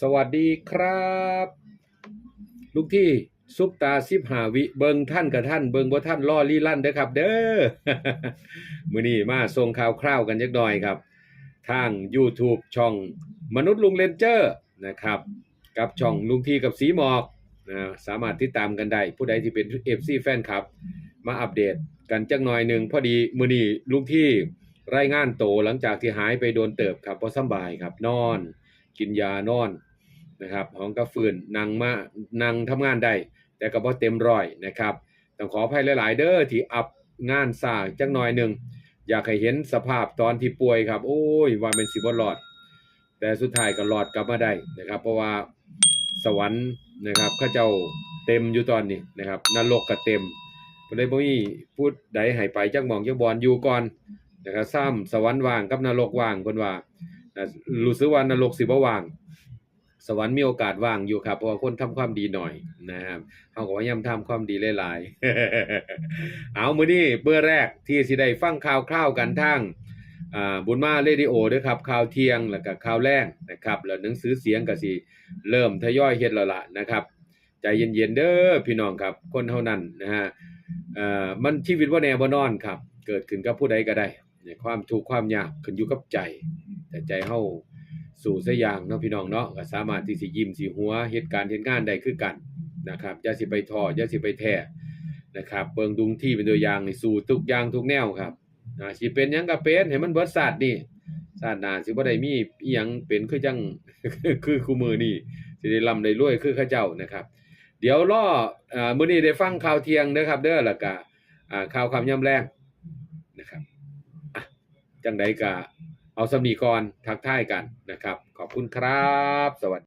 สวัสดีครับ ลูกที่ซุปตาสิบหาวิเบิงท่านกับท่านเบิงบ่ท่านล่อลี่ลั่นเด้อครับ เด้อมือนี้มาส่งข่าวคร่าวกันจักหน่อยครับ ทาง YouTube ช่องมนุษย์ลุงเลนเจอร์นะครับ กับช่องลุงทีกับสีหมอกนะสามารถติดตามกันได้ ผู้ใดที่เป็น FC แฟนคลับ มาอัปเดตกันจักหน่อยหนึ่งพอดีมือนี้ลุงที่รายงานโตหลังจากที่หายไปโดนเติบครับบ่สบายครับนอน กินยานอนนะครับหองก็ฟื้นนั่งมานั่งทำงานได้ แต่ก็บ่เต็มร้อยนะครับต้องขออภัยหลาย ๆ เด้อที่อัพงานสร้างจักหน่อยหนึ่งอยากให้เห็นสภาพตอนที่ป่วยครับ โอ้ยว่าเป็นสิบ่รอด แต่สุดท้ายก็รอดกลับมาได้นะครับ เพราะว่าสวรรค์นะครับเขาเจ้าเต็มอยู่ตอนนี้นะครับนรกก็เต็มบ่ได้บ่มีพูดใดให้ไปจักหมองจักบอนอยู่ก่อนนะครับซ้ำสวรรค์ว่างกับนรกว่างเพิ่นว่า รู้สึกว่านรกสิบว่าง สวรรค์มีโอกาสว่างอยู่ครับเพราะคนทำความดีหน่อยนะครับเฮาก็พยายามทำความดีหลายๆเอามือนี้เบอร์แรกที่สิได้ฟังข่าวคร่าวกันทางบุญมาเรดิโอด้อครับข่าวเที่ยงแล้วก็ข่าวแรงนะครับแล้วหนังสือเสียงก็สิเริ่มทยอยเฮ็ดแล้วล่ะนะครับใจเย็นๆเด้อพี่น้องครับ คนเท่านั้นนะฮะอ่อมันชีวิตบ่แน่บ่นอนครับ เกิดขึ้นกับผู้ใดก็ได้เนี่ยความทุกความยากขึ้นอยู่กับใจ แต่ใจเฮาสู่ซะอย่างเนาะพี่น้องเนาะก็สามารถที่สิยิ้มสิหัวเฮ็ดการณ์เฮ็ดงานได้คือกันนะครับอย่าสิไปท้ออย่าสิไปแท้นะครับเบิ่งดุงที่เป็นตัวอย่างนี่สู่ทุกอย่างทุกแนวครับอ่าสิเป็นหยังก็เป็นให้มันเบิดศาสตร์นี่ศาสตร์หนาสิบ่ได้มีอีหยังเป็นคือจังคือคู่มือนี่สิได้ร่ำได้รวยคือเขาเจ้านะครับ เดี๋ยวรออ่ามื้อนี้ได้ฟังข่าวเที่ยงเด้อครับ เด้อแล้วก็อ่าข่าวคำยามแลงนะครับอะจังใดก็ เอาสมีก่อนทักทายกันนะครับ ขอบคุณครับ สวัสดี